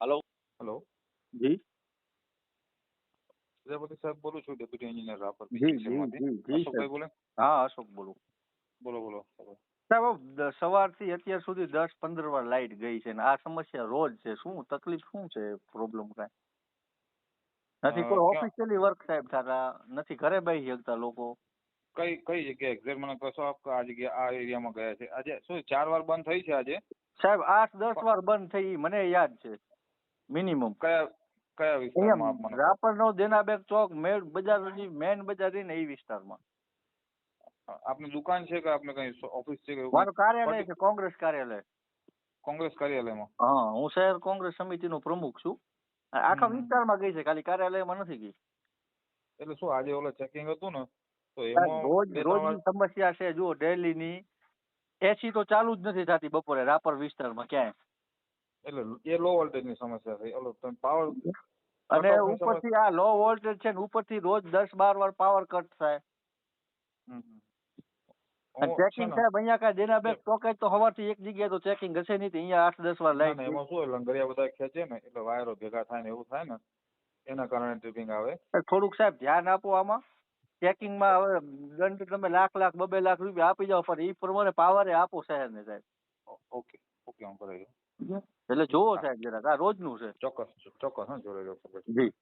Hello hello જી. પ્રજાપતિ સાહેબ બોલું છું ડેપ્યુટી એન્જિનિયર રાપર જી, જી, જી, જી, અશોકભાઈ બોલે? હા અશોક બોલું. બોલો બોલો સાહેબ સવારથી અત્યાર સુધી દસ પંદર વાર લાઈટ ગઈ છે ને આ સમસ્યા રોજ છે. શું તકલીફ શું છે પ્રોબ્લેમ કાંઈ? નથી કોઈ? ઓફિશિયલી વર્ક સાહેબ થતા? નથી ઘરે બેસી શકતા લોકો? કઈ કઈ જગ્યાએ? એક્ઝેક્ટ મને કશો આપ આ જગ્યા આ એરિયામાં ગયા છે. આજે શું ચાર વાર બંધ થઈ છે આજે? સાહેબ આઠ દસ વાર બંધ થઈ મને યાદ છે. મિનિમમ. કયા કયા વિસ્તારમાં રાપર નો દેનાબેગ ચોક મેળ બજાર મેન બજાર રહી ને એ વિસ્તારમાં. આપની દુકાન છે કે આપને કઈ ઓફિસ છે કે મારું કાર્યાલય છે કોંગ્રેસ કાર્યાલય. કોંગ્રેસ કાર્યાલયમાં? હા હું શહેર કોંગ્રેસ સમિતિનો પ્રમુખ છું. આખા. વિસ્તારમાં ગઈ છે ખાલી કાર્યાલયમાં નથી ગઈ. એટલે શું આજે ઓલા ચેકિંગ હતું ને તો એમાં રોજ રોજની સમસ્યા છે જુઓ ડેલીની. એસી તો ચાલુ જ નથી થતી બપોરે રાપર વિસ્તારમાં ક્યાંય. એટલે એ લો વોલ્ટેજની સમસ્યા થઈ ઓલો તમે પાવર અને ઉપરથી આ લો વોલ્ટેજ છે ને ઉપરથી રોજ દસ બાર વાર પાવર કટ થાય. ચેકિંગ સાહેબ અહીંયા કાંઈ દેનાબેગ ચોકે તો હવાથી એક જગ્યાએ તો ચેકિંગ હશે નહીં અહીંયા આઠ દસ વાર લાઈન એમાં શું લંગરિયા બધા ખેંચે ને એટલે વાયરો ભેગા થાય ને એવું થાય ને એના કારણે ટ્રિપિંગ આવે. થોડુંક સાહેબ ધ્યાન આપો આમાં. ચેકિંગમાં હવે દંડ તમે લાખ લાખ બબે લાખ રૂપિયા આપી જાઓ પણ એ પ્રમાણે પાવરે આપો શહેરને સાહેબ. ઓકે ઓકે હું કરાવી દઉં એટલે જોવો સાહેબ જરાક. આ રોજનું છે. ચોક્કસ ચોક્કસ હા જોડે જી.